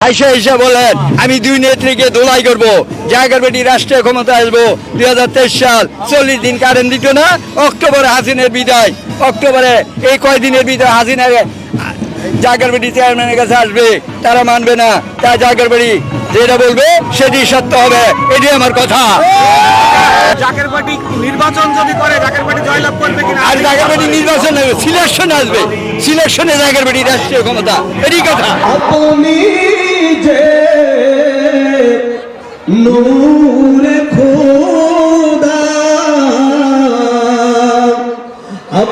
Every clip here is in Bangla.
আইসা এসে বলেন আমি দুই নেত্রীকে দোলাই করব। জায়গার বেটি রাষ্ট্রীয় ক্ষমতা আসব। দুই হাজার তেইশ সাল চল্লিশ দিন কারেন্ট দিত না অক্টোবরে হাসিনের বিদায়। অক্টোবরে এই কয়দিনের বিদায় হাসিনের জায়গার বেটি চেয়ারম্যানের কাছে আসবে তারা মানবে না। তা জায়গার বেটি যেটা বলবে সেটি সত্য হবে। এটি আমার কথা। জাকের পার্টি নির্বাচন যদি করে জাকের পার্টি জয়লাভ করবে কিনা? আর বেটি নির্বাচন সিলেকশন আসবে। সিলেকশনে জায়গার বেটি রাষ্ট্রীয় ক্ষমতা। এটি কথা।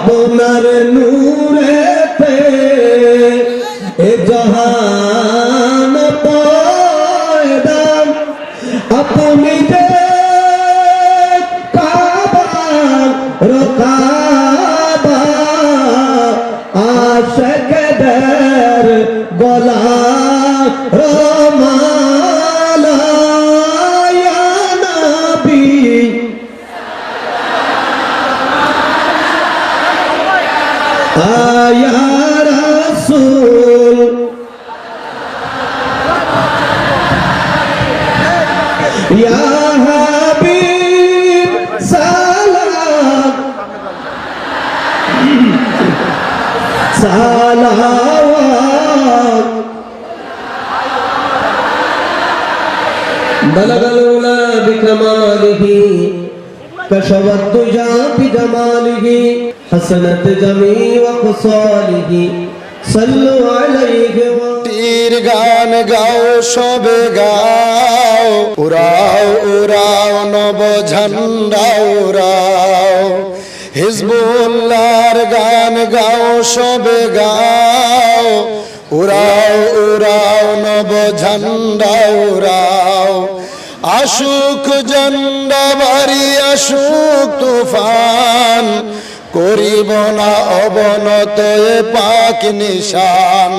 আপনার নূরেতে এ জাহান পয়দা। আপনি যে কাবা রকাবা আশকদের গলা রমালা صلوات بلغ الأولى بكماله كشف الدجى بجماله حسنت جميع خصاله صلوا عليه وسلم তীর গান গাও সবে গাও উড়াও উড়াও নব ঝান্ডা উড়াও হিজবুল্লাহর গান গাও সবে গাও উড়াও উড়াও নব ঝান্ডা উড়াও আশুক জন্ডা বাড়ি আশুক তুফান। করিব না অবনত পাক নিশান।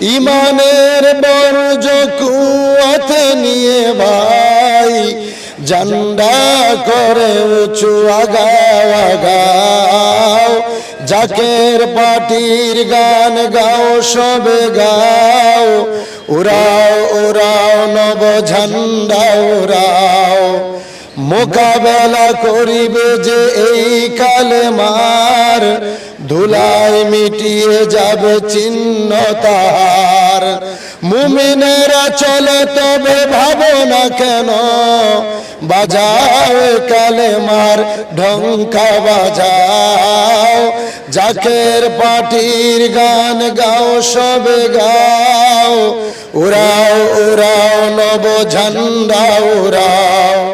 ইমানের বর্জ কুয়াতে নিয়ে ভাই জান্ডা করে উঁচু আগাও আগাও। জাকের পাটির গান গাও, সবে গাও। উড়াও নব ঝান্ডা উড়াও, মোকাবেলা করিবে যে এই কালে মার ধুলাই মিটিয়ে যাবে চিহ্ন তাহার। মুমিনেরা চলে তবে ভাবো না কেন, বাজাও কালে মার ঢঙ্কা বাজাও। জাকের পাটির গান গাও, সবে গাও। উড়াও উড়াও ঝান্ডা উড়াও